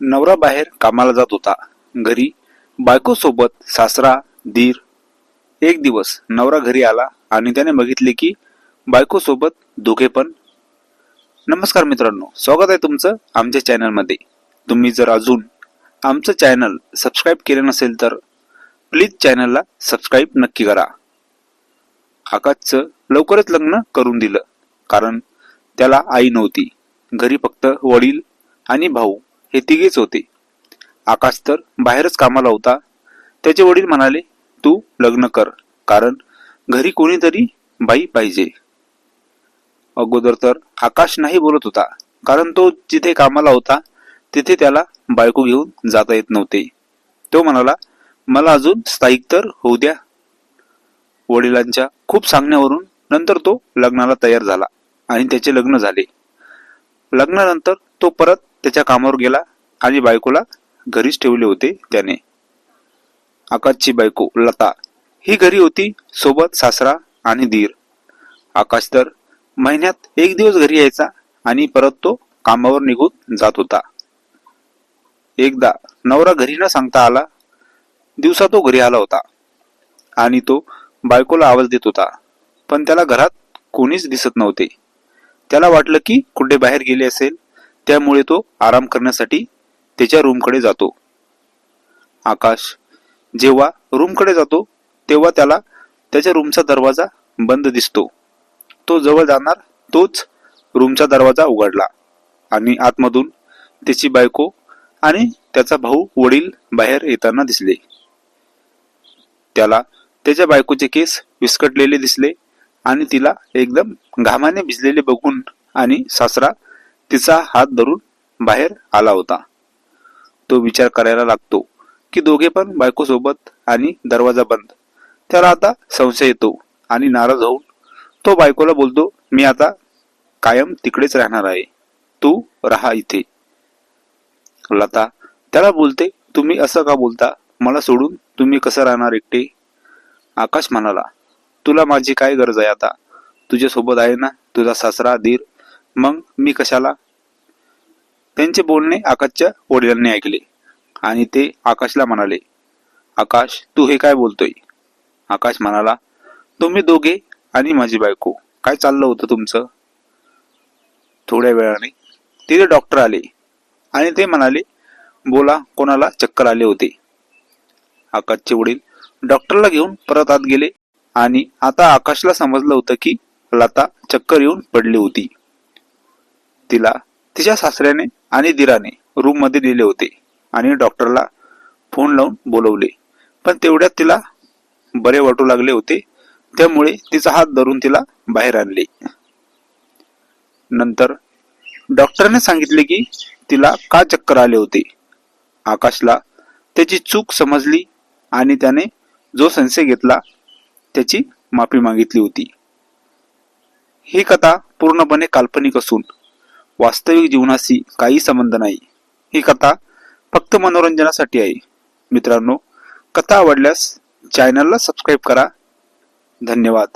नवरा बाहेर कामाला जात होता. घरी बायको सोबत सासरा दीर. एक दिवस नवरा घरी आला आणि त्याने बघितले की बायको सोबत दोघे पण. नमस्कार मित्रांनो स्वागत आहे तुमचं आमच्या चॅनलमध्ये. तुम्ही जर अजून आमचं चॅनल सबस्क्राईब केलं नसेल तर प्लीज चॅनलला सबस्क्राईब नक्की करा. आकाशचं लवकरच लग्न करून दिलं कारण त्याला आई नव्हती. घरी फक्त वडील आणि भाऊ. हे तिघेच होते. आकाश तर बाहेरच कामाला होता. त्याचे वडील म्हणाले तू लग्न कर कारण घरी कोणीतरी बाई पाहिजे. अगोदर तर आकाश नाही बोलत होता कारण तो जिथे कामाला होता तिथे त्याला बायको घेऊन जाता येत नव्हते. तो म्हणाला मला अजून स्थायिक तर होऊ द्या. वडिलांच्या खूप सांगण्यावरून नंतर तो लग्नाला तयार झाला आणि त्याचे लग्न झाले. लग्नानंतर तो परत त्याच्या कामावर गेला आणि बायकोला घरीच ठेवले होते त्याने. आकाशची बायको लता ही घरी होती सोबत सासरा आणि दीर. आकाश तर महिन्यात एक दिवस घरी यायचा आणि परत तो कामावर निघून जात होता. एकदा नवरा घरी न सांगता आला. दिवसा तो घरी आला होता आणि तो बायकोला आवाज देत होता. पण त्याला घरात कोणीच दिसत नव्हते. त्याला वाटलं की कुठे बाहेर गेले असेल त्यामुळे तो आराम करण्यासाठी त्याच्या रूमकडे जातो. आकाश जेव्हा रूमकडे जातो तेव्हा त्याला त्याच्या रूमचा दरवाजा बंद दिसतो. तो जवळ जाणार तोच रूमचा दरवाजा उघडला आणि आतमधून त्याची बायको आणि त्याचा भाऊ वडील बाहेर येताना दिसले. त्याला त्याच्या बायकोचे केस विस्कटलेले दिसले आणि तिला एकदम घामाने भिजलेले बघून आणि सासरा तिचा हात धरून बाहेर आला होता. तो विचार करायला लागतो की दोघे पण बायकोसोबत आणि दरवाजा बंद. त्याला आता संशय येतो आणि नाराज होऊन तो बायकोला बोलतो मी आता कायम तिकडेच राहणार आहे. तू राहा इथे. लता त्याला बोलते तुम्ही असं का बोलता? मला सोडून तुम्ही कसं राहणार एकटे? आकाश म्हणाला तुला माझी काय गरज आहे आता? तुझ्यासोबत आहे ना? तुझा सासरा दीर. मग मी कशाला त्यांचे बोलणे आकाशच्या वडिलांनी ऐकले. आणि ते आकाशला म्हणाले आकाश तू हे काय बोलतोय? आकाश म्हणाला तुम्ही दोघे आणि माझी बायको. काय चाललं होतं तुमचं? थोड्या वेळाने तिथे डॉक्टर आले आणि ते म्हणाले बोला कोणाला चक्कर आले होते. आकाशचे वडील डॉक्टरला घेऊन परत आत गेले आणि आता आकाशला समजलं होतं की लता चक्कर येऊन पडली होती. तिला तिच्या सासऱ्याने आणि दिराने रूममध्ये नेले होते आणि डॉक्टरला फोन लावून बोलवले. पण तेवढ्यात तिला बरे वाटू लागले होते. त्यामुळे तिचा हात धरून तिला बाहेर आणले. नंतर डॉक्टरने सांगितले की तिला का चक्कर आले होते? आकाशला त्याची चूक समजली आणि त्याने जो संशय घेतला त्याची माफी मागितली होती. ही कथा पूर्णपणे काल्पनिक असून वास्तविक जीवनाशी काही संबंध नाही. ही कथा फक्त मनोरंजनासाठी आहे. मित्रांनो कथा आवडल्यास चॅनलला सबस्क्राईब करा. धन्यवाद.